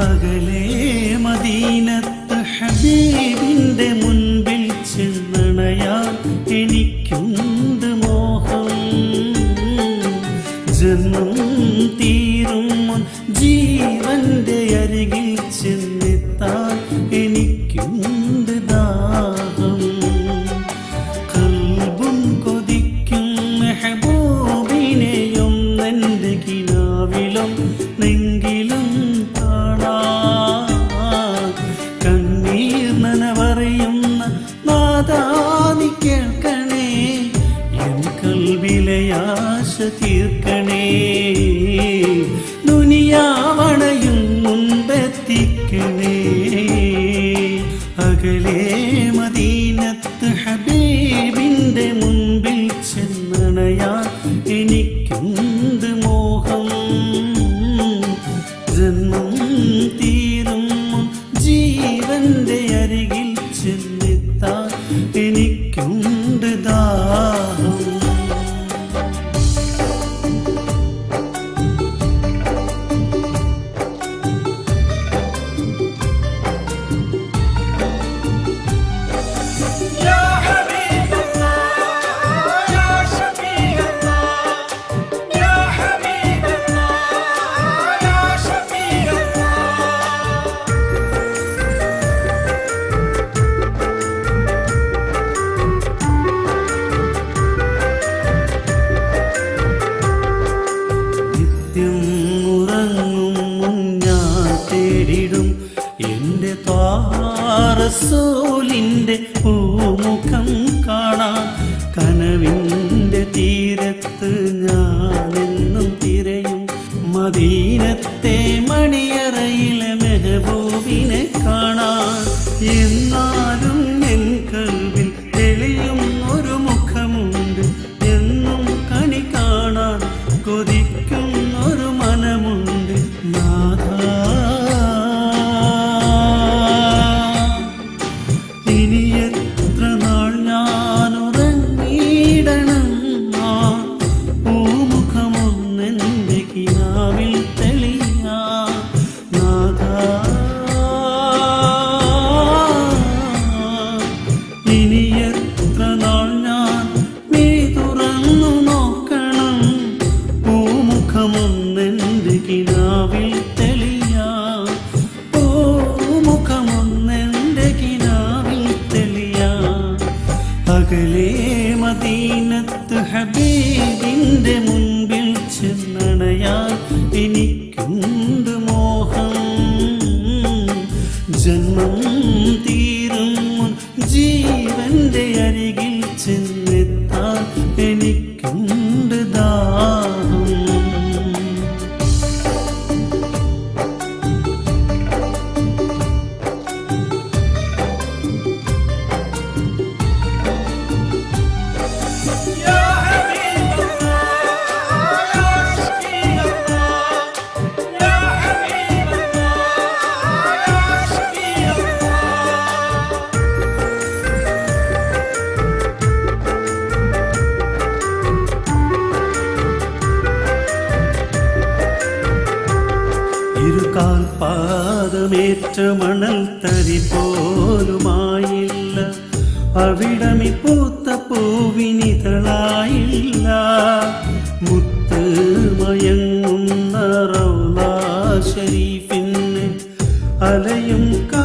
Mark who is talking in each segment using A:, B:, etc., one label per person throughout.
A: പകലേ മദീനത്ത് ഹബീബിന്റെ മുൻപിൽ ചെന്നണയാൻ എനിക്കുണ്ട് മോഹം. ജന്മം തീ పగలే మది তিনি എന്ത് മോഹം പാദമേറ്റ മണൽ തരി പോലുമായില്ല. അവിടമി പൂത്ത പൂവിനിതളായില്ല മുത്ത് മയങ്ങുന്ന റൗലാ ഷരീഫിന് അലയും കാ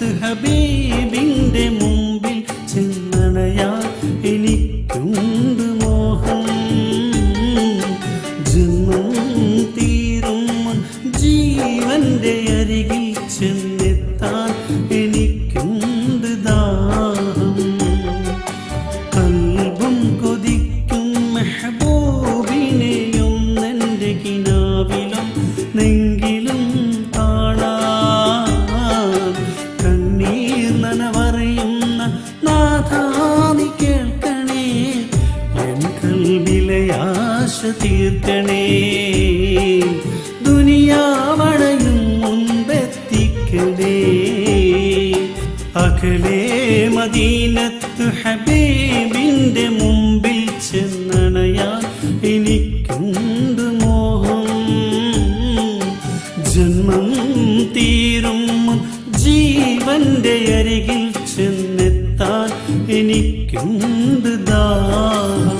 A: മുത്ത് ഹബീബിന്റെ മുമ്പിൽ ചെന്നണയാ എനിക്കുണ്ട് മോഹം. ജന്മം തീരും ജീവന്റെ അരികിൽ ചെന്നെത്താൻ എനിക്കുണ്ട് ദാഹം. കൽബും കൊതിക്കും മെഹബൂബിനെയും എന്റെ കിനാവിലും നെങ്കിൽ ആശ തീർക്കണേ. ദുനിയാവണയും മുമ്പെത്തിക്കണേ അകലെ മദീനത്ത് ഹബീബിന്റെ മുമ്പിൽ ചെന്നണയാൻ എനിക്കുണ്ട് മോഹം. ജന്മം തീരും ജീവന്റെ അരികിൽ ചെന്നെത്താൻ എനിക്കുണ്ട് ദാഹം.